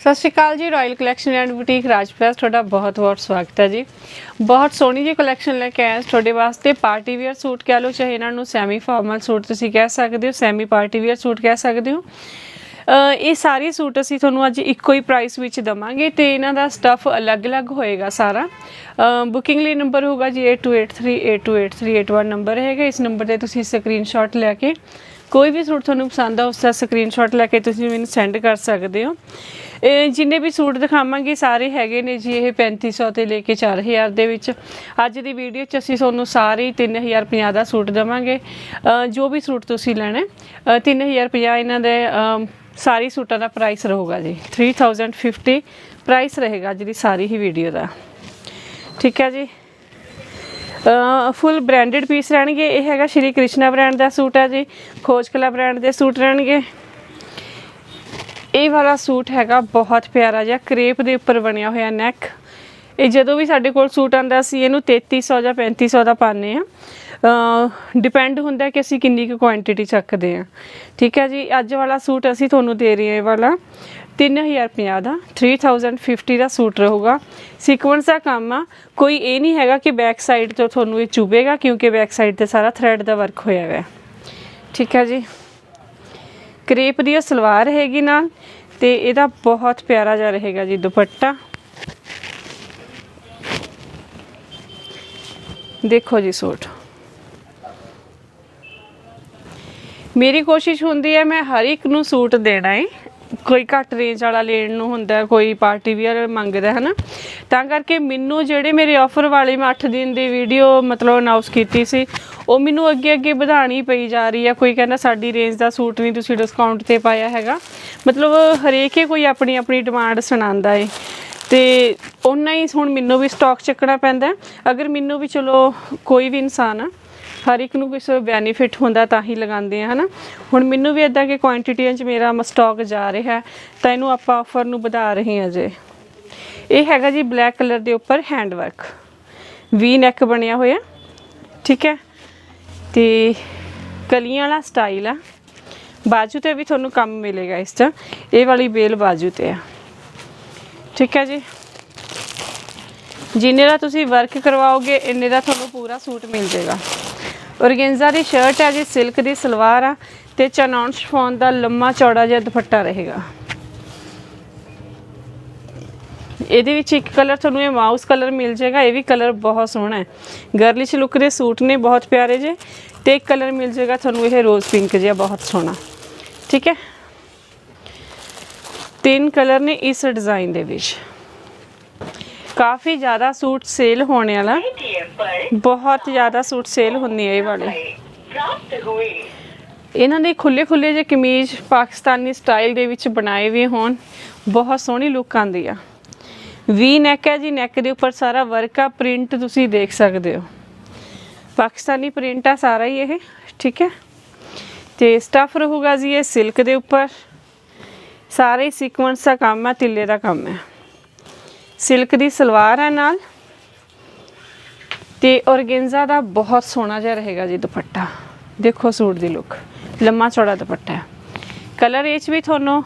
ਸਤਿ ਸ਼੍ਰੀ ਅਕਾਲ ਜੀ royal collection and boutique Rajpal ਤੁਹਾਡਾ ਬਹੁਤ-ਬਹੁਤ ਸਵਾਗਤ ਹੈ ਜੀ। ਬਹੁਤ ਸੋਹਣੀ ਜੀ ਕਲੈਕਸ਼ਨ ਲੈ ਕੇ ਆਏ ਤੁਹਾਡੇ ਵਾਸਤੇ ਪਾਰਟੀ ਵੇਅਰ ਸੂਟ ਕਹਿ ਲਓ, ਚਾਹੇ ਇਹਨਾਂ ਨੂੰ ਸੈਮੀ ਫਾਰਮਲ ਸੂਟ ਤੁਸੀਂ ਕਹਿ ਸਕਦੇ ਹੋ ਸੈਮੀ ਪਾਰਟੀ ਵੇਅਰ ਸੂਟ ਕਹਿ ਸਕਦੇ ਹੋ। ਇਹ ਸਾਰੇ ਸੂਟ ਅਸੀਂ ਤੁਹਾਨੂੰ ਅੱਜ ਇੱਕੋ ਹੀ ਪ੍ਰਾਈਸ ਵਿੱਚ ਦਵਾਂਗੇ ਤੇ ਇਹਨਾਂ ਦਾ ਸਟੱਫ ਅਲੱਗ-ਅਲੱਗ ਹੋਏਗਾ ਸਾਰਾ। ਬੁਕਿੰਗ ਲਈ ਨੰਬਰ ਹੋਗਾ ਜੀ 8283828381 ਨੰਬਰ ਹੈਗਾ। ਇਸ ਨੰਬਰ ਤੇ ਤੁਸੀਂ ਸਕਰੀਨਸ਼ਾਟ ਲੈ ਕੇ ਕੋਈ ਵੀ ਸੂਟ ਤੁਹਾਨੂੰ ਪਸੰਦ ਆ ਉਸ ਦਾ ਸਕਰੀਨਸ਼ਾਟ ਲੈ ਕੇ ਤੁਸੀਂ ਮੈਨੂੰ ਸੈਂਡ ਕਰ ਸਕਦੇ ਹੋ। ਜਿੰਨੇ ਵੀ ਸੂਟ ਦਿਖਾਵਾਂਗੇ ਸਾਰੇ ਹੈਗੇ ਨੇ ਜੀ ਇਹ 3500 ਤੇ ਲੈ ਕੇ 4000 ਦੇ ਵਿੱਚ। ਅੱਜ ਦੀ ਵੀਡੀਓ 'ਚ ਅਸੀਂ ਤੁਹਾਨੂੰ ਸਾਰੇ ਹੀ 3050 ਦਾ ਸੂਟ ਦਵਾਂਗੇ। ਜੋ ਵੀ ਸੂਟ ਤੁਸੀਂ ਲੈਣਾ ਹੈ, ਅ, 3050 ਇਹਨਾਂ ਦੇ ਅਮ, ਸਾਰੀ ਸੂਟਾਂ ਦਾ ਪ੍ਰਾਈਸ ਰਹੂਗਾ ਜੀ। 3050 ਪ੍ਰਾਈਸ ਰਹੇਗਾ ਅੱਜ ਦੀ ਸਾਰੀ ਹੀ ਵੀਡੀਓ ਦਾ। ਠੀਕ ਹੈ ਜੀ? ਫੁੱਲ ਬ੍ਰਾਂਡਡ ਪੀਸ ਰਹਿਣਗੇ। ਇਹ ਹੈਗਾ ਸ਼੍ਰੀ ਕ੍ਰਿਸ਼ਨਾ ਬ੍ਰਾਂਡ ਦਾ ਸੂਟ ਹੈ ਜੀ। ਖੋਜ ਕਲਾ ਬ੍ਰਾਂਡ ਦੇ ਸੂਟ ਰਹਿਣਗੇ। ਇਹ ਵਾਲਾ ਸੂਟ ਹੈਗਾ ਬਹੁਤ ਪਿਆਰਾ ਜਿਹਾ, ਕਰੇਪ ਦੇ ਉੱਪਰ ਬਣਿਆ ਹੋਇਆ ਨੈਕ ਇਹ ਜਦੋਂ ਵੀ ਸਾਡੇ ਕੋਲ ਸੂਟ ਆਂਦਾ ਸੀ ਇਹਨੂੰ 3300 ਜਾਂ 3500 ਦਾ ਪਾਉਂਦੇ ਆ ਡਿਪੈਂਡ ਹੁੰਦਾ ਕਿ ਅਸੀਂ ਕਿੰਨੀ ਕੁ ਕੁਆਂਟੀਟੀ ਚੱਕਦੇ ਆ ਠੀਕ ਹੈ ਜੀ, ਅੱਜ ਵਾਲਾ ਸੂਟ ਅਸੀਂ ਤੁਹਾਨੂੰ ਦੇ ਰਹੇ ਹਾਂ ਇਹ ਵਾਲਾ। 3050 ਦਾ 3050 ਦਾ ਸੂਟ ਰਹੂਗਾ। ਸੀਕੁਐਂਸ ਦਾ ਕੰਮ ਆ, ਕੋਈ ਇਹ ਨਹੀਂ ਹੈਗਾ ਕਿ ਬੈਕ ਸਾਈਡ ਤੋਂ ਤੁਹਾਨੂੰ ਇਹ ਚੁਭੇਗਾ ਕਿਉਂਕਿ ਬੈਕ ਸਾਈਡ ਤੇ ਸਾਰਾ ਥ੍ਰੈਡ ਦਾ ਵਰਕ ਹੋਇਆ ਹੋਇਆ। ਠੀਕ ਹੈ ਜੀ। ਕਰੇਪ ਦੀ ਸਲਵਾਰ ਹੈਗੀ ਨਾਲ ਤੇ ਇਹਦਾ ਬਹੁਤ ਪਿਆਰਾ ਜਿਹਾ ਰਹੇਗਾ ਜੀ ਦੁਪੱਟਾ। ਦੇਖੋ ਜੀ ਸੂਟ। ਮੇਰੀ ਕੋਸ਼ਿਸ਼ ਹੁੰਦੀ ਹੈ ਮੈਂ ਹਰ ਇੱਕ ਨੂੰ ਸੂਟ ਦੇਣਾ ਹੈ ਕੋਈ ਘੱਟ ਰੇਂਜ ਵਾਲਾ ਲੈਣ ਨੂੰ ਹੁੰਦਾ, ਕੋਈ ਪਾਰਟੀ ਵੀਅਰ ਮੰਗਦਾ ਹੈ ਨਾ ਤਾਂ ਕਰਕੇ ਮੈਨੂੰ ਜਿਹੜੇ ਮੇਰੇ ਆਫਰ ਵਾਲੇ ਮੈਂ 8 ਦਿਨ ਦੀ ਵੀਡੀਓ ਮਤਲਬ ਅਨਾਉਂਸ ਕੀਤੀ ਸੀ, ਉਹ ਮੈਨੂੰ ਅੱਗੇ ਅੱਗੇ ਵਧਾਣੀ ਪਈ ਜਾ ਰਹੀ ਹੈ ਕੋਈ ਕਹਿੰਦਾ ਸਾਡੀ ਰੇਂਜ ਦਾ ਸੂਟ ਨਹੀਂ, ਤੁਸੀਂ ਡਿਸਕਾਊਂਟ ਤੇ ਪਾਇਆ ਹੈਗਾ। ਮਤਲਬ ਹਰੇਕ ਹੀ ਕੋਈ ਆਪਣੀ ਆਪਣੀ ਡਿਮਾਂਡ ਸੁਣਾਉਂਦਾ ਏ। ਤੇ ਉਹਨਾਂ ਹੀ ਹੁਣ ਮੈਨੂੰ ਵੀ ਸਟਾਕ ਚੱਕਣਾ ਪੈਂਦਾ। ਅਗਰ ਮੈਨੂੰ ਵੀ ਚਲੋ ਕੋਈ ਵੀ ਇਨਸਾਨ ਆ ਹਰ ਇੱਕ ਨੂੰ ਕੁਝ ਬੈਨੀਫਿਟ ਹੁੰਦਾ ਤਾਂ ਹੀ ਲਗਾਉਂਦੇ ਆ, ਹਨਾ? ਹੁਣ ਮੈਨੂੰ ਵੀ ਇਦਾਂ ਕਿ ਕੁਆਂਟੀਟੀਆਂ 'ਚ ਮੇਰਾ ਸਟਾਕ ਜਾ ਰਿਹਾ ਤਾਂ ਇਹਨੂੰ ਆਪਾਂ ਆਫਰ ਨੂੰ ਵਧਾ ਰਹੇ ਹਾਂ ਜੇ। ਇਹ ਹੈਗਾ ਜੀ ਬਲੈਕ ਕਲਰ ਦੇ ਉੱਪਰ ਹੈਂਡ ਵਰਕ ਵੀ ਨੈਕ ਬਣਿਆ ਹੋਇਆ, ਠੀਕ ਹੈ? ਤੇ ਕਲੀਆਂ ਵਾਲਾ ਸਟਾਈਲ ਆ। ਬਾਜੂ ਤੇ ਵੀ ਤੁਹਾਨੂੰ ਕੰਮ ਮਿਲੇਗਾ ਇਸ ਦਾ ਇਹ ਵਾਲੀ ਬੇਲ ਬਾਜੂ ਤੇ ਆ। ਠੀਕ ਹੈ ਜੀ? ਜਿੰਨੇ ਦਾ ਤੁਸੀਂ ਵਰਕ ਕਰਵਾਓਗੇ, ਇੰਨੇ ਦਾ ਤੁਹਾਨੂੰ ਪੂਰਾ ਸੂਟ ਮਿਲ ਜਾਏਗਾ। ਔਰਗੈਂਜ਼ਾ ਦੀ ਸ਼ਰਟ ਹੈ ਜੀ ਸਿਲਕ ਦੀ ਸਲਵਾਰ ਆ ਤੇ ਚਨੌਨ ਸ਼ਫੋਨ ਦਾ ਲੰਮਾ ਚੌੜਾ ਜਿਹਾ ਦੁਪੱਟਾ ਰਹੇਗਾ। ਇਹਦੇ ਵਿੱਚ ਇੱਕ ਕਲਰ ਤੁਹਾਨੂੰ ਇਹ ਮਾਊਸ ਕਲਰ ਮਿਲ ਜਾਏਗਾ, ਇਹ ਵੀ ਕਲਰ ਬਹੁਤ ਸੋਹਣਾ ਹੈ। ਗਰਲਿਸ਼ ਲੁੱਕ ਦੇ ਸੂਟ ਨੇ, ਬਹੁਤ ਪਿਆਰੇ ਜੇ। ਤੇ ਇੱਕ ਕਲਰ ਮਿਲ ਜਾਏਗਾ ਤੁਹਾਨੂੰ ਇਹ ਰੋਜ਼ ਪਿੰਕ ਜਿਹਾ, ਬਹੁਤ ਸੋਹਣਾ। ਠੀਕ ਹੈ? ਤਿੰਨ ਕਲਰ ਨੇ ਇਸ ਡਿਜ਼ਾਈਨ ਦੇ ਵਿੱਚ। ਕਾਫੀ ਜ਼ਿਆਦਾ ਸੂਟ ਸੇਲ ਹੋਣੇ ਵਾਲਾ। पर ਬਹੁਤ ਜ਼ਿਆਦਾ ਸੂਟ ਸੇਲ ਹੁੰਦੀ ਹੈ ਇਹ ਵਾਲੇ प्राप्त हुए ਇਹਨਾਂ ਦੇ ਖੁੱਲੇ ਖੁੱਲੇ ਜਿਹੇ ਕਮੀਜ਼ ਪਾਕਿਸਤਾਨੀ ਸਟਾਈਲ ਦੇ ਵਿੱਚ ਬਣਾਏ ਵੀ ਹੋਣ ਬਹੁਤ ਸੋਹਣੀ ਲੁੱਕ ਆਂਦੀ ਆ ਵੀ ਨੈਕ ਹੈ ਜੀ ਨੈਕ ਦੇ ਉੱਪਰ ਸਾਰਾ ਵਰਕ ਆ ਪ੍ਰਿੰਟ ਤੁਸੀਂ ਦੇਖ ਸਕਦੇ ਹੋ ਪਾਕਿਸਤਾਨੀ ਪ੍ਰਿੰਟ ਆ ਸਾਰਾ ਹੀ ਇਹ ਠੀਕ ਹੈ ਤੇ ਸਟਫ ਰਹੂਗਾ ਜੀ ਇਹ ਸਿਲਕ ਦੇ ਉੱਪਰ ਸਾਰੇ ਸੀਕੁਐਂਸ ਦਾ ਕੰਮ ਹੈ ਤਿੱਲੇ ਦਾ ਕੰਮ ਹੈ ਸਿਲਕ ਦੀ ਸਲਵਾਰ ਹੈ ਨਾਲ ਤੇ ਔਰਗੈਂਜ਼ਾ ਦਾ ਬਹੁਤ ਸੋਹਣਾ ਜਿਹਾ ਰਹੇਗਾ ਜੀ ਦੁਪੱਟਾ। ਦੇਖੋ ਸੂਟ ਦੀ ਲੁੱਕ ਲੰਮਾ ਚੌੜਾ ਦੁਪੱਟਾ ਹੈ। ਕਲਰ ਇਹ 'ਚ ਵੀ ਤੁਹਾਨੂੰ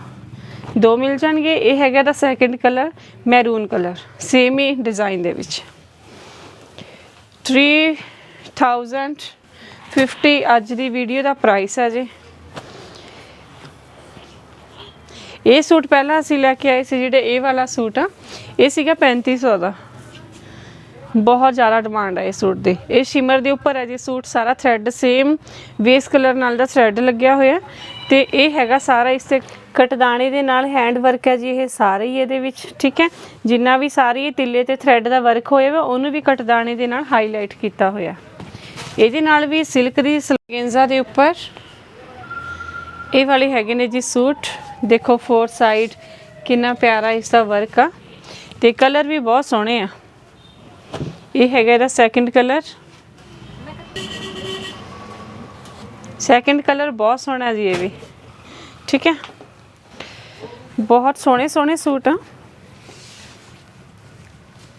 ਦੋ ਮਿਲ ਜਾਣਗੇ, ਇਹ ਹੈਗਾ ਦਾ second colour maroon colour same ਹੀ ਡਿਜ਼ਾਈਨ ਦੇ ਵਿੱਚ। 3050 ਅੱਜ ਦੀ ਵੀਡੀਓ ਦਾ ਪ੍ਰਾਈਸ ਹੈ ਜੀ। ਇਹ ਸੂਟ ਪਹਿਲਾਂ ਅਸੀਂ ਲੈ ਕੇ ਆਏ ਸੀ ਜਿਹੜੇ ਇਹ ਵਾਲਾ ਸੂਟ ਆ, ਇਹ ਸੀਗਾ 3500 ਦਾ। ਬਹੁਤ ਜ਼ਿਆਦਾ ਡਿਮਾਂਡ ਹੈ ਇਸ ਸੂਟ ਦੀ। ਇਹ ਸ਼ਿਮਰ ਦੇ ਉੱਪਰ ਹੈ ਜੀ ਸੂਟ ਸਾਰਾ ਥ੍ਰੈਡ ਸੇਮ ਵੇਸ ਕਲਰ ਨਾਲ ਦਾ ਥ੍ਰੈਡ ਲੱਗਿਆ ਹੋਇਆ। ਤੇ ਇਹ ਹੈਗਾ ਸਾਰਾ ਇਸ ਤੇ ਕਟਦਾਣੇ ਦੇ ਨਾਲ ਹੈਂਡ ਵਰਕ ਹੈ ਜੀ, ਇਹ ਸਾਰੇ ਹੀ ਇਹਦੇ ਵਿੱਚ, ਠੀਕ ਹੈ? ਜਿੰਨਾ ਵੀ ਸਾਰੀ ਇਹ ਤਿੱਲੇ ਤੇ ਥ੍ਰੈਡ ਦਾ ਵਰਕ ਹੋਇਆ ਵਾ, ਉਹਨੂੰ ਵੀ ਕਟਦਾਣੇ ਦੇ ਨਾਲ ਹਾਈਲਾਈਟ ਕੀਤਾ ਹੋਇਆ। ਇਹਦੇ ਨਾਲ ਵੀ ਸਿਲਕ ਦੀ ਸਲਗੈਂਜ਼ਾ ਦੇ ਉੱਪਰ। ਇਹ ਵਾਲੇ ਹੈਗੇ ਨੇ ਜੀ ਸੂਟ ਦੇਖੋ ਫੋਰ ਸਾਈਡ ਕਿੰਨਾ ਪਿਆਰਾ ਇਸ ਦਾ ਵਰਕ ਆ। ਤੇ ਕਲਰ ਵੀ ਬਹੁਤ ਸੋਹਣੇ ਆ। ਇਹ ਹੈਗਾ ਇਹਦਾ ਸੈਕੰਡ ਕਲਰ ਸੈਕੰਡ ਕਲਰ ਬਹੁਤ ਸੋਹਣਾ ਜੀ ਇਹ ਵੀ। ਠੀਕ ਹੈ? ਬਹੁਤ ਸੋਹਣੇ ਸੋਹਣੇ ਸੂਟ ਆ।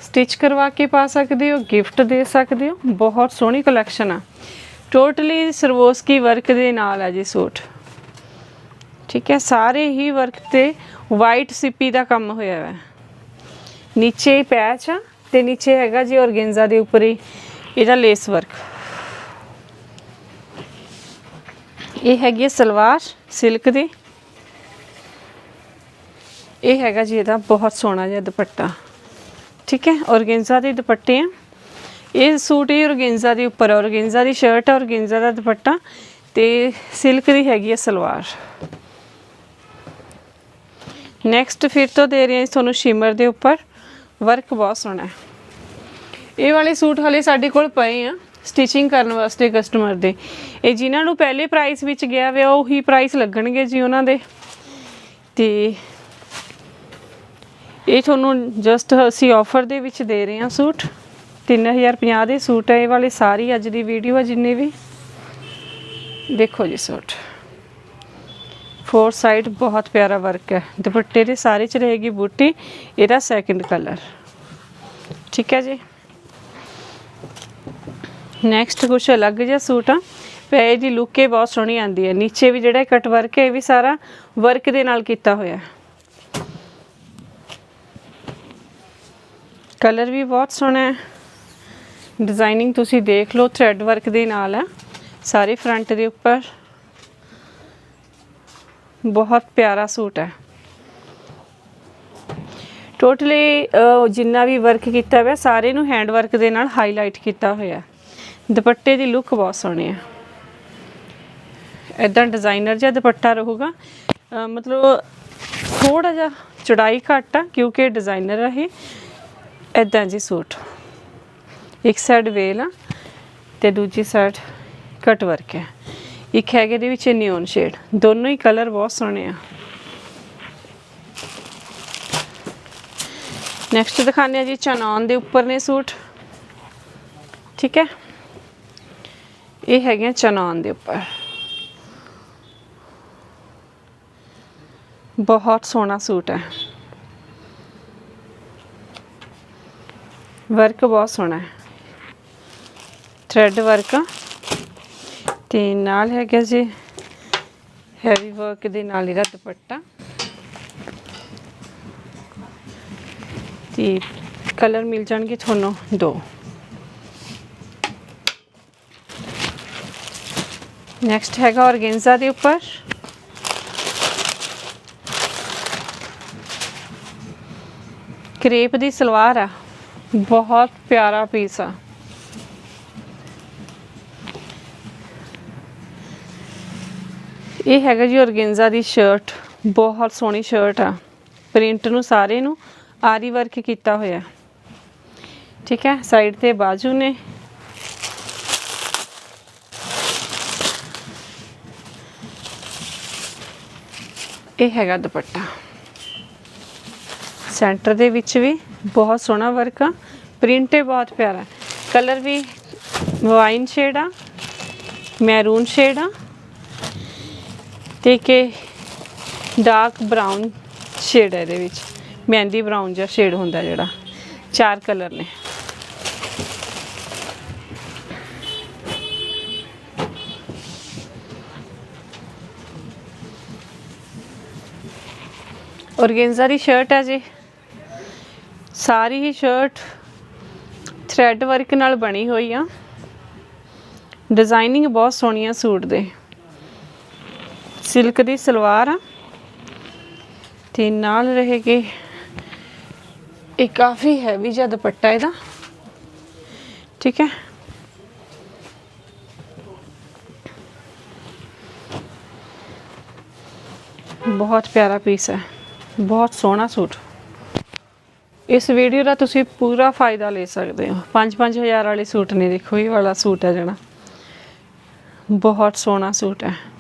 ਸਟਿਚ ਕਰਵਾ ਕੇ ਪਾ ਸਕਦੇ ਹੋ ਗਿਫਟ ਦੇ ਸਕਦੇ ਹੋ। ਬਹੁਤ ਸੋਹਣੀ ਕਲੈਕਸ਼ਨ ਆ। ਟੋਟਲੀ ਸਰਵੋਸਕੀ ਵਰਕ ਦੇ ਨਾਲ ਆ ਜੀ ਸੂਟ। ਠੀਕ ਹੈ? ਸਾਰੇ ਹੀ ਵਰਕ ਤੇ ਵਾਈਟ ਸਿੱਪੀ ਦਾ ਕੰਮ ਹੋਇਆ ਹੈ ਨੀਚੇ ਪੈਚ ਆ। ਤੇ ਨੀਚੇ ਹੈਗਾ ਜੀ ਔਰਗੇਂਜ਼ਾ ਦੇ ਉੱਪਰ ਹੀ। ਇਹਦਾ ਲੇਸ ਵਰਕ ਇਹ ਹੈਗੀ ਹੈ ਸਲਵਾਰ ਸਿਲਕ ਦੀ। ਇਹ ਹੈਗਾ ਜੀ ਇਹਦਾ ਬਹੁਤ ਸੋਹਣਾ ਜਿਹਾ ਦੁਪੱਟਾ। ਠੀਕ ਹੈ, ਔਰਗੇਂਜ਼ਾ ਦੇ ਦੁਪੱਟੇ ਆ। ਇਹ ਸੂਟ ਹੀ ਔਰਗੇਂਜ਼ਾ ਦੇ ਉੱਪਰ ਔਰਗੇਂਜ਼ਾ ਦੀ ਸ਼ਰਟ ਔਰਗੇਂਜ਼ਾ ਦਾ ਦੁਪੱਟਾ। ਤੇ ਸਿਲਕ ਦੀ ਹੈਗੀ ਹੈ ਸਲਵਾਰ। ਨੈਕਸਟ ਫਿਰ ਤੋਂ ਦੇ ਰਹੇ ਹਾਂ ਤੁਹਾਨੂੰ ਸ਼ਿਮਰ ਦੇ ਉੱਪਰ। ਵਰਕ ਬਹੁਤ ਸੋਹਣਾ ਹੈ। ਇਹ ਵਾਲੇ ਸੂਟ ਹਲੇ ਸਾਡੇ ਕੋਲ ਪਏ ਆ ਸਟਿਚਿੰਗ ਕਰਨ ਵਾਸਤੇ ਕਸਟਮਰ ਦੇ। ਇਹ ਜਿਨ੍ਹਾਂ ਨੂੰ ਪਹਿਲੇ ਪ੍ਰਾਈਸ ਵਿੱਚ ਗਿਆ ਵੇ, ਉਹੀ ਪ੍ਰਾਈਸ ਲੱਗਣਗੇ ਜੀ ਉਹਨਾਂ ਦੇ। ਤੇ ਇਹ ਤੁਹਾਨੂੰ ਜਸਟ ਅਸੀਂ ਆਫਰ ਦੇ ਵਿੱਚ ਦੇ ਰਹੇ ਹਾਂ ਸੂਟ। 3050 ਦੇ ਸੂਟ ਹੈ ਇਹ ਵਾਲੇ ਸਾਰੀ ਅੱਜ ਦੀ ਵੀਡੀਓ ਹੈ ਜਿੰਨੇ ਵੀ। ਦੇਖੋ ਜੀ ਸੂਟ। ਫੋਰ ਸਾਈਡ ਬਹੁਤ ਪਿਆਰਾ ਵਰਕ ਹੈ। ਦੁਪੱਟੇ ਦੇ ਸਾਰੇ ਚ ਰਹੇਗੀ ਬੂਟੀ, ਇਹਦਾ ਸੈਕਿੰਡ ਕਲਰ ਠੀਕ ਹੈ ਜੀ? ਨੈਕਸਟ ਕੁਛ ਅਲੱਗ ਜਿਹਾ ਸੂਟ ਆ। ਪੈ ਦੀ ਲੁੱਕ ਇਹ ਬਹੁਤ ਸੋਹਣੀ ਆਂਦੀ ਹੈ। ਨੀਚੇ ਵੀ ਜਿਹੜਾ ਕਟ ਵਰਕ ਹੈ, ਇਹ ਵੀ ਸਾਰਾ ਵਰਕ ਦੇ ਨਾਲ ਕੀਤਾ ਹੋਇਆ ਹੈ। ਕਲਰ ਵੀ ਬਹੁਤ ਸੋਹਣਾ ਹੈ। ਡਿਜ਼ਾਈਨਿੰਗ ਤੁਸੀਂ ਦੇਖ ਲਓ ਥ੍ਰੈਡ ਵਰਕ ਦੇ ਨਾਲ ਹੈ। ਸਾਰੇ ਫਰੰਟ ਦੇ ਉੱਪਰ। ਬਹੁਤ ਪਿਆਰਾ ਸੂਟ ਹੈ। ਟੋਟਲੀ ਜਿੰਨਾ ਵੀ ਵਰਕ ਕੀਤਾ ਹੋਇਆ, ਸਾਰੇ ਨੂੰ ਹੈਂਡ ਵਰਕ ਦੇ ਨਾਲ ਹਾਈਲਾਈਟ ਕੀਤਾ ਹੋਇਆ ਦੁਪੱਟੇ ਦੀ ਲੁੱਕ ਬਹੁਤ ਸੋਹਣੀ ਹੈ। ਇਦਾਂ ਡਿਜ਼ਾਈਨਰ ਜਿਹਾ ਦੁਪੱਟਾ ਰਹੂਗਾ। ਮਤਲਬ ਥੋੜਾ ਜਿਹਾ ਚੜਾਈ ਘੱਟ ਆ, ਕਿਉਂਕਿ ਡਿਜ਼ਾਈਨਰ ਹੈ ਇਦਾਂ ਜੀ ਸੂਟ। ਇੱਕ ਸਾਈਡ ਵੇਲ ਆ ਤੇ ਦੂਜੀ ਸਾਈਡ ਕਟ ਵਰਕ ਹੈ। ਇੱਕ ਹੈਗੇ ਦੇ ਵਿੱਚ ਨਿਓਨ ਸ਼ੇਡ ਦੋਨੋਂ ਹੀ ਕਲਰ ਬਹੁਤ ਸੋਹਣੇ ਆ ਨੈਕਸਟ ਦਿਖਾਉਂਦੇ ਆ ਜੀ ਚਨੌਨ ਦੇ ਉੱਪਰ ਨੇ ਸੂਟ ਠੀਕ ਹੈ ਇਹ ਹੈਗੇ ਆ ਚਨੌਨ ਦੇ ਉੱਪਰ ਬਹੁਤ ਸੋਹਣਾ ਸੂਟ ਹੈ ਵਰਕ ਬਹੁਤ ਸੋਹਣਾ ਹੈ ਥ੍ਰੈਡ ਵਰਕ ਆ ਤੇ ਨਾਲ ਹੈਗਾ ਜੀ ਹੈਵੀ ਵਰਕ ਦੇ ਨਾਲ ਇਹਦਾ ਦੁਪੱਟਾ। ਤੇ ਕਲਰ ਮਿਲ ਜਾਣਗੇ ਤੁਹਾਨੂੰ ਦੋ। ਨੈਕਸਟ ਹੈਗਾ ਔਰਗੇਂਜ਼ਾ ਦੇ ਉੱਪਰ। ਕ੍ਰੇਪ ਦੀ ਸਲਵਾਰ ਆ। ਬਹੁਤ ਪਿਆਰਾ ਪੀਸ ਆ। ਇਹ ਹੈਗਾ ਜੀ ਔਰਗੇਂਜ਼ਾ ਦੀ ਸ਼ਰਟ ਬਹੁਤ ਸੋਹਣੀ ਸ਼ਰਟ ਆ। ਪ੍ਰਿੰਟ ਨੂੰ ਸਾਰੇ ਨੂੰ ਆਰੀ ਵਰਕ ਕੀਤਾ ਹੋਇਆ। ਠੀਕ ਹੈ ਸਾਈਡ ਤੇ ਬਾਜੂ ਨੇ। ਇਹ ਹੈਗਾ ਦੁਪੱਟਾ। ਸੈਂਟਰ ਦੇ ਵਿੱਚ ਵੀ ਬਹੁਤ ਸੋਹਣਾ ਵਰਕ ਆ। ਪ੍ਰਿੰਟ ਹੈ ਬਹੁਤ ਪਿਆਰਾ। ਕਲਰ ਵੀ ਵਾਈਨ ਸ਼ੇਡ ਆ ਮੈਰੂਨ ਸ਼ੇਡ ਆ। ਤੇ ਕਿ ਡਾਰਕ ਬਰਾਊਨ ਸ਼ੇਡ ਹੈ ਇਹਦੇ ਵਿੱਚ। ਮਹਿੰਦੀ ਬਰਾਊਨ ਜਿਹਾ ਸ਼ੇਡ ਹੁੰਦਾ ਜਿਹੜਾ। ਚਾਰ ਕਲਰ ਨੇ। ਔਰਗੇਂਜ਼ਾ ਦੀ ਸ਼ਰਟ ਹੈ ਜੀ। ਸਾਰੀ ਹੀ ਸ਼ਰਟ ਥ੍ਰੈਡ ਵਰਕ ਨਾਲ ਬਣੀ ਹੋਈ ਆ। ਡਿਜ਼ਾਈਨਿੰਗ ਬਹੁਤ ਸੋਹਣੀ ਆ ਸੂਟ ਦੇ। ਸਿਲਕ ਦੀ ਸਲਵਾਰ ਆ। ਤੇ ਨਾਲ ਰਹੇਗੇ ਇਹ ਕਾਫੀ ਹੈਵੀ ਜਿਹਾ ਦੁਪੱਟਾ ਇਹਦਾ। ਠੀਕ ਹੈ। ਬਹੁਤ ਪਿਆਰਾ ਪੀਸ ਹੈ। ਬਹੁਤ ਸੋਹਣਾ ਸੂਟ। ਇਸ ਵੀਡੀਓ ਦਾ ਤੁਸੀਂ ਪੂਰਾ ਫਾਇਦਾ ਲੈ ਸਕਦੇ ਹੋ। 5-5000 ਵਾਲੇ ਸੂਟ ਨੇ। ਦੇਖੋ, ਇਹ ਵਾਲਾ ਸੂਟ ਹੈ ਜਿਹੜਾ। ਬਹੁਤ ਸੋਹਣਾ ਸੂਟ ਹੈ।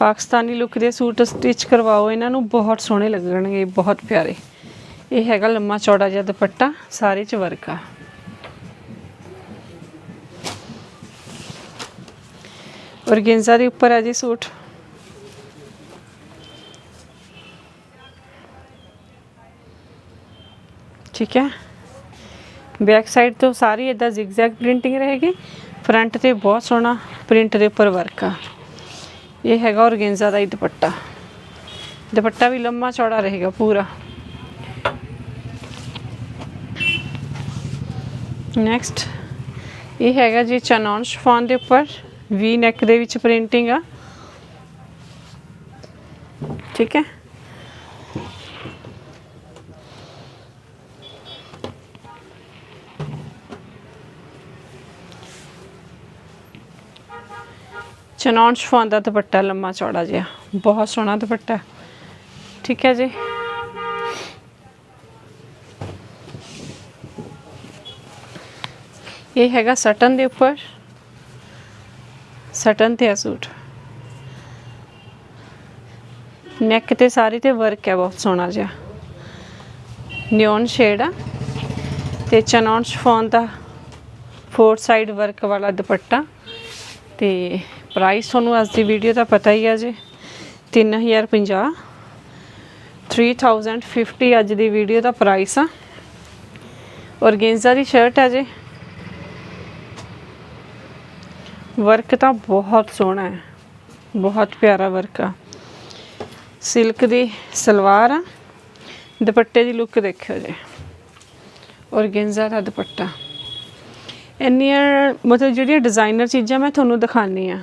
ਪਾਕਿਸਤਾਨੀ ਲੁੱਕ ਦੇ ਸੂਟ ਸਟਿਚ ਕਰਵਾਓ, ਇਹਨਾਂ ਨੂੰ ਬਹੁਤ ਸੋਹਣੇ ਲੱਗਣਗੇ, ਬਹੁਤ ਪਿਆਰੇ। ਇਹ ਹੈਗਾ ਲੰਮਾ ਚੌੜਾ ਜਿਹਾ ਦੁਪੱਟਾ, ਸਾਰੇ ਚ ਵਰਕ ਆ। ਔਰਗੇਂਜ਼ਾ ਦੇ ਉੱਪਰ ਹੈ ਜੀ ਸੂਟ। ਠੀਕ ਹੈ? ਬੈਕ ਸਾਈਡ ਤੋਂ ਸਾਰੀ ਇਦਾਂ ਜ਼ਿਗਜ਼ੈਗ ਪ੍ਰਿੰਟਿੰਗ ਰਹੇਗੀ ਫਰੰਟ ਤੇ ਬਹੁਤ ਸੋਹਣਾ ਪ੍ਰਿੰਟ ਦੇ ਉੱਪਰ ਵਰਕ ਆ। ਇਹ ਹੈਗਾ ਔਰਗेन्जा ਦਾ ਹੀ ਦੁਪੱਟਾ ਦੁਪੱਟਾ ਵੀ ਲੰਮਾ ਚੌੜਾ ਰਹੇਗਾ ਪੂਰਾ ਨੈਕਸਟ ਇਹ ਹੈਗਾ ਜੀ ਚਨੌਨ ਸ਼ਿਫੋਨ ਦੇ ਉੱਪਰ ਵੀ ਨੈਕ ਦੇ ਵਿੱਚ ਪ੍ਰਿੰਟਿੰਗ ਆ ਠੀਕ ਹੈ ਚਨੌਨ ਸ਼ਿਫੋਨ ਦਾ ਦੁਪੱਟਾ ਲੰਮਾ ਚੌੜਾ ਜਿਹਾ। ਬਹੁਤ ਸੋਹਣਾ ਦੁਪੱਟਾ। ਠੀਕ ਹੈ ਜੀ। ਇਹ ਹੈਗਾ ਸਟਨ ਦੇ ਉੱਪਰ। ਸਟਨ ਤੇ ਆ ਸੂਟ। ਨੈਕ ਤੇ ਸਾਰੀ ਤੇ ਵਰਕ ਹੈ, ਬਹੁਤ ਸੋਹਣਾ ਜਿਹਾ। ਨਿਓਨ ਸ਼ੇਡ ਆ। ਤੇ ਚਨੌਨ ਸ਼ਿਫੋਨ ਦਾ ਫੋਰ ਸਾਈਡ ਵਰਕ ਵਾਲਾ ਦੁਪੱਟਾ। ਤੇ ਪ੍ਰਾਈਸ ਤੁਹਾਨੂੰ ਅੱਜ ਦੀ ਵੀਡੀਓ ਦਾ ਪਤਾ ਹੀ ਆ ਜੀ। 3050 3050 ਅੱਜ ਦੀ ਵੀਡੀਓ ਦਾ ਪ੍ਰਾਈਸ ਆ। ਔਰਗੇਂਜ਼ਾ ਦੀ ਸ਼ਰਟ ਹੈ ਜੀ। ਵਰਕ ਤਾਂ ਬਹੁਤ ਸੋਹਣਾ ਹੈ। ਬਹੁਤ ਪਿਆਰਾ ਵਰਕ ਆ। ਸਿਲਕ ਦੀ ਸਲਵਾਰ ਆ। ਦੁਪੱਟੇ ਦੀ ਲੁੱਕ ਦੇਖਿਓ ਜੀ। ਔਰਗੇਂਜ਼ਾ ਦਾ ਦੁਪੱਟਾ। ਇੰਨੀਆਂ ਮਤਲਬ ਜਿਹੜੀਆਂ ਡਿਜ਼ਾਈਨਰ ਚੀਜ਼ਾਂ ਮੈਂ ਤੁਹਾਨੂੰ ਦਿਖਾਣੀ ਆ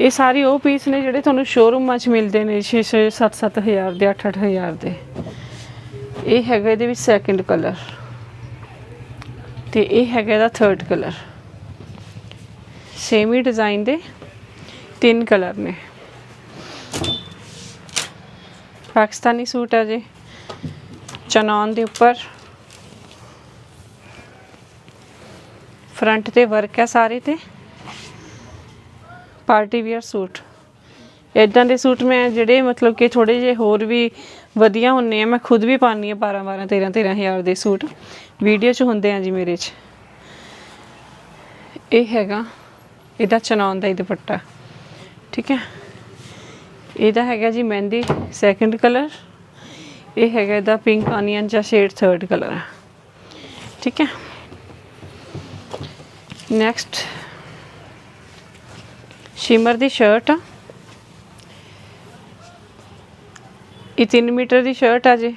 ਇਹ ਸਾਰੇ ਉਹ ਪੀਸ ਨੇ ਜਿਹੜੇ ਤੁਹਾਨੂੰ ਸ਼ੋਰੂਮਾਂ 'ਚ ਮਿਲਦੇ ਨੇ 6-6 7-7 ਹਜ਼ਾਰ ਦੇ 8-8 ਹਜ਼ਾਰ ਦੇ। ਇਹ ਹੈਗਾ ਇਹਦੇ ਵਿੱਚ ਸੈਕਿੰਡ ਕਲਰ ਤੇ ਇਹ ਹੈਗਾ ਇਹਦਾ ਥਰਡ ਕਲਰ ਸੇਮ ਹੀ ਡਿਜ਼ਾਈਨ ਦੇ ਤਿੰਨ ਕਲਰ ਨੇ। ਪਾਕਿਸਤਾਨੀ ਸੂਟ ਹੈ ਜੀ। ਚਨੌਨ ਦੇ ਉੱਪਰ। ਫਰੰਟ ਤੇ ਵਰਕ ਹੈ ਸਾਰੇ ਤੇ। Party wear suit. ਇਦਾਂ ਦੇ ਸੂਟ ਮੈਂ ਜਿਹੜੇ ਮਤਲਬ ਕਿ ਥੋੜੇ ਜਿਹੇ ਹੋਰ ਵੀ ਵਧੀਆ ਹੁੰਨੇ ਆ, ਮੈਂ ਖੁਦ ਵੀ ਪਾਉਂਦੀ ਆ 12 12 13 13 ਹਜ਼ਾਰ ਦੇ ਸੂਟ। ਵੀਡੀਓ 'ਚ ਹੁੰਦੇ ਆ ਜੀ ਮੇਰੇ 'ਚ। ਇਹ ਹੈਗਾ, ਇਹਦਾ ਚਨਾਉਣ ਦਾ ਹੀ ਦੁਪੱਟਾ। ਠੀਕ ਹੈ? ਇਹਦਾ ਹੈਗਾ ਜੀ ਮਹਿੰਦੀ ਸੈਕੰਡ ਕਲਰ ਇਹ ਹੈਗਾ ਇਹਦਾ ਪਿੰਕ ਅਨੀਅਨ ਜਾਂ ਸ਼ੇਡ ਥਰਡ ਕਲਰ ਹੈ ਠੀਕ ਹੈ? ਨੈਕਸਟ ਸ਼ਿਮਰ ਦੀ ਸ਼ਰਟ ਇਹ 3 ਮੀਟਰ ਦੀ ਸ਼ਰਟ ਆ ਜੀ।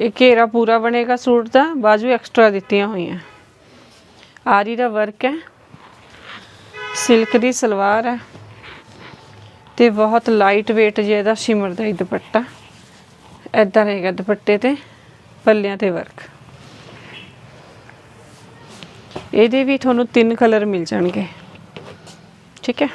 ਇਹ ਘੇਰਾ ਪੂਰਾ ਬਣੇਗਾ ਸੂਟ ਦਾ, ਬਾਜੂ ਐਕਸਟਰਾ ਦਿੱਤੀਆਂ ਹੋਈਆਂ। ਆਰੀ ਦਾ ਵਰਕ ਹੈ। ਸਿਲਕ ਦੀ ਸਲਵਾਰ ਹੈ। ਤੇ ਬਹੁਤ ਲਾਈਟ weight ਜੇ ਇਹਦਾ ਸ਼ਿਮਰ ਦਾ ਹੀ ਦੁਪੱਟਾ। ਐਦਾਂ ਰਹੇਗਾ ਦੁਪੱਟੇ ਤੇ, ਪੱਲਿਆਂ ਤੇ ਵਰਕ ਇਹਦੇ ਵੀ ਤੁਹਾਨੂੰ ਤਿੰਨ ਕਲਰ ਮਿਲ ਜਾਣਗੇ। ਠੀਕ ਹੈ।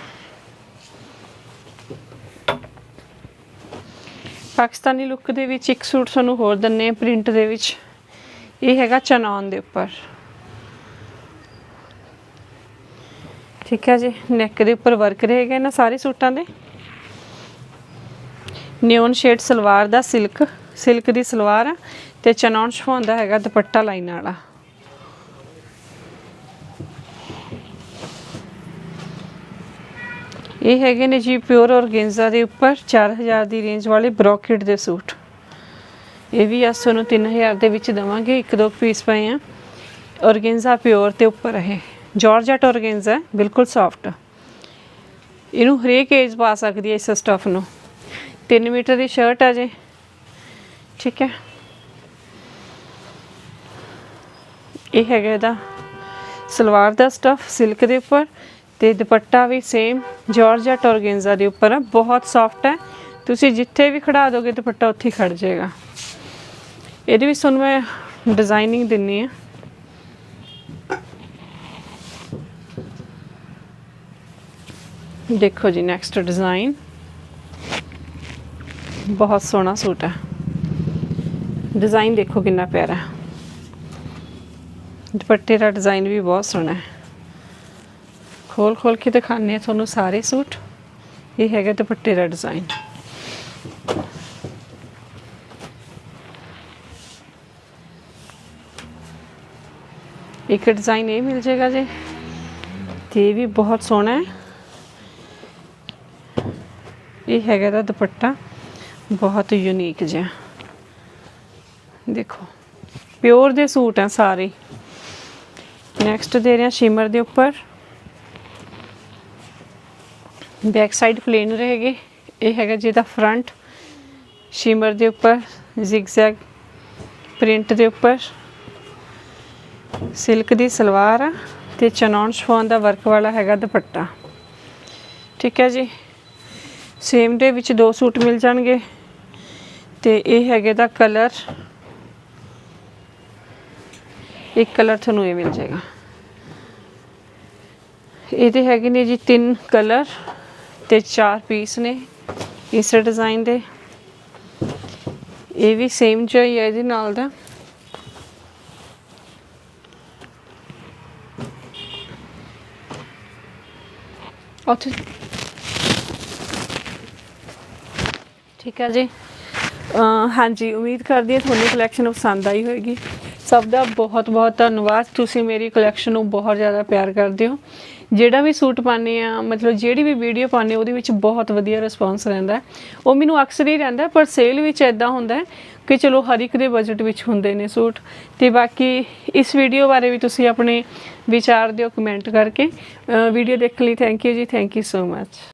ਪਾਕਿਸਤਾਨੀ ਲੁੱਕ ਦੇ ਵਿੱਚ ਇੱਕ ਸੂਟ ਤੁਹਾਨੂੰ ਹੋਰ ਦੰਨੇ ਪ੍ਰਿੰਟ ਦੇ ਵਿੱਚ। ਇਹ ਹੈਗਾ ਚਨਾਨ ਦੇ ਉੱਪਰ। ਠੀਕ ਹੈ ਜੀ ਨੈਕ ਦੇ ਉੱਪਰ ਵਰਕ ਰਹੇਗਾ ਇਹਨਾਂ ਸਾਰੇ ਸੂਟਾਂ ਦੇ। ਨਿਓਨ ਸ਼ੇਡ ਸਲਵਾਰ ਦਾ ਸਿਲਕ ਸਿਲਕ ਦੀ ਸਲਵਾਰ ਤੇ ਚਨਾਨ ਸ਼ਿਫੋਨ ਦਾ ਹੈਗਾ ਦੁਪੱਟਾ ਲਾਈਨ ਵਾਲਾ। ਇਹ ਹੈਗੇ ਨੇ ਜੀ ਪਿਓਰ ਔਰਗੇਂਜ਼ਾ ਦੇ ਉੱਪਰ 4000 ਦੀ ਰੇਂਜ ਵਾਲੇ ਬ੍ਰੋਕੇਟ ਦੇ ਸੂਟ। ਇਹ ਵੀ ਅਸ ਤੁਹਾਨੂੰ 3000 ਦੇ ਵਿੱਚ ਦਵਾਂਗੇ, ਇੱਕ ਦੋ ਪੀਸ ਪਏ ਆ। ਔਰਗੇਂਜ਼ਾ ਪਿਓਰ ਤੇ ਉੱਪਰ ਹੈ ਜਾਰਜਟ ਔਰਗੇਂਜ਼ਾ ਬਿਲਕੁਲ ਸੌਫਟ ਇਹਨੂੰ ਹਰੇਕ ਏਜ ਪਾ ਸਕਦੀ ਹੈ ਇਸ ਸਟਫ ਨੂੰ। 3 ਮੀਟਰ ਦੀ ਸ਼ਰਟ ਆ ਜੇ। ਠੀਕ ਹੈ। ਇਹ ਹੈਗਾ ਇਹਦਾ ਸਲਵਾਰ ਦਾ ਸਟਫ ਸਿਲਕ ਦੇ ਉੱਪਰ। ਤੇ ਦੁਪੱਟਾ ਵੀ ਸੇਮ ਜਾਰਜਟ ਔਰਗੇਂਜ਼ਾ ਦੇ ਉੱਪਰ ਹੈ ਬਹੁਤ ਸੌਫਟ ਹੈ। ਤੁਸੀਂ ਜਿੱਥੇ ਵੀ ਖੜਾ ਦੋਗੇ, ਦੁਪੱਟਾ ਉੱਥੇ ਹੀ ਖੜ ਜਾਏਗਾ। ਇਹਦੇ ਵਿੱਚ ਤੁਹਾਨੂੰ ਮੈਂ ਡਿਜ਼ਾਈਨਿੰਗ ਦਿੰਨੀ ਆ। ਦੇਖੋ ਜੀ ਨੈਕਸਟ ਡਿਜ਼ਾਈਨ ਬਹੁਤ ਸੋਹਣਾ ਸੂਟ ਹੈ। ਡਿਜ਼ਾਈਨ ਦੇਖੋ ਕਿੰਨਾ ਪਿਆਰਾ ਦੁਪੱਟੇ ਦਾ ਡਿਜ਼ਾਈਨ ਵੀ ਬਹੁਤ ਸੋਹਣਾ ਹੈ। ਖੋਲ ਖੋਲ ਕੇ ਦਿਖਾਣੇ ਆ ਤੁਹਾਨੂੰ ਸਾਰੇ ਸੂਟ। ਇਹ ਹੈਗਾ ਦੁਪੱਟੇ ਦਾ ਡਿਜ਼ਾਈਨ ਇੱਕ ਡਿਜ਼ਾਈਨ ਇਹ ਮਿਲ ਜਾਏਗਾ ਜੀ। ਤੇ ਇਹ ਵੀ ਬਹੁਤ ਸੋਹਣਾ ਹੈ। ਇਹ ਹੈਗਾ ਦਾ ਦੁਪੱਟਾ। ਬਹੁਤ ਯੂਨੀਕ ਜਿਹਾ। ਦੇਖੋ ਪਿਓਰ ਦੇ ਸੂਟ ਆ ਸਾਰੇ। ਨੈਕਸਟ ਦੇ ਰਿਹਾ ਸ਼ਿਮਰ ਦੇ ਉੱਪਰ। ਬੈਕ ਸਾਈਡ ਪਲੇਨ ਰਹੇਗੇ। ਇਹ ਹੈਗਾ ਜਿਹਦਾ ਫਰੰਟ ਸ਼ਿਮਰ ਦੇ ਉੱਪਰ ਜ਼ਿਗਜ਼ੈਗ ਪ੍ਰਿੰਟ ਦੇ ਉੱਪਰ। ਸਿਲਕ ਦੀ ਸਲਵਾਰ ਆ ਤੇ ਚਨੌਨ ਸ਼ਫੋਨ ਦਾ ਵਰਕ ਵਾਲਾ ਹੈਗਾ ਦੁਪੱਟਾ। ਠੀਕ ਹੈ ਜੀ। ਸੇਮ ਦੇ ਵਿੱਚ ਦੋ ਸੂਟ ਮਿਲ ਜਾਣਗੇ। ਤੇ ਇਹ ਹੈਗੇ ਦਾ ਕਲਰ ਇੱਕ ਕਲਰ ਤੁਹਾਨੂੰ ਇਹ ਮਿਲ ਜਾਏਗਾ। ਇਹਦੇ ਹੈਗੇ ਨੇ ਜੀ ਤਿੰਨ ਕਲਰ ਤੇ ਚਾਰ ਪੀਸ ਨੇ ਇਸ ਡਿਜ਼ਾਈਨ ਦੇ। ਇਹ ਵੀ ਸੇਮ ਜਿਹਾ ਹੀ ਹੈ ਇਹਦੇ ਨਾਲ ਦਾ। ਉੱਥੇ ਠੀਕ ਹੈ ਜੀ। ਹਾਂਜੀ, ਉਮੀਦ ਕਰਦੀ ਹਾਂ ਤੁਹਾਨੂੰ ਕਲੈਕਸ਼ਨ ਪਸੰਦ ਆਈ ਹੋਵੇਗੀ ਸਭ ਦਾ ਬਹੁਤ ਬਹੁਤ ਧੰਨਵਾਦ। ਤੁਸੀਂ ਮੇਰੀ ਕਲੈਕਸ਼ਨ ਨੂੰ ਬਹੁਤ ਜ਼ਿਆਦਾ ਪਿਆਰ ਕਰਦੇ ਹੋ। ਜਿਹੜਾ ਵੀ ਸੂਟ ਪਾਉਂਦੇ ਆ, ਮਤਲਬ ਜਿਹੜੀ ਵੀ ਵੀਡੀਓ ਪਾਉਂਦੇ ਉਹਦੇ ਵਿੱਚ ਬਹੁਤ ਵਧੀਆ ਰਿਸਪਾਂਸ ਰਹਿੰਦਾ ਉਹ ਮੈਨੂੰ ਅਕਸਰ ਹੀ ਰਹਿੰਦਾ ਪਰ ਸੇਲ ਵਿੱਚ ਇਦਾਂ ਹੁੰਦਾ ਕਿ ਚਲੋ ਹਰ ਇੱਕ ਦੇ ਬਜਟ ਵਿੱਚ ਹੁੰਦੇ ਨੇ ਸੂਟ। ਤੇ ਬਾਕੀ ਇਸ ਵੀਡੀਓ ਬਾਰੇ ਵੀ ਤੁਸੀਂ ਆਪਣੇ ਵਿਚਾਰ ਦਿਓ ਕਮੈਂਟ ਕਰਕੇ। ਵੀਡੀਓ ਦੇਖਣ ਲਈ ਥੈਂਕ ਯੂ ਜੀ ਥੈਂਕ ਯੂ ਸੋ ਮਚ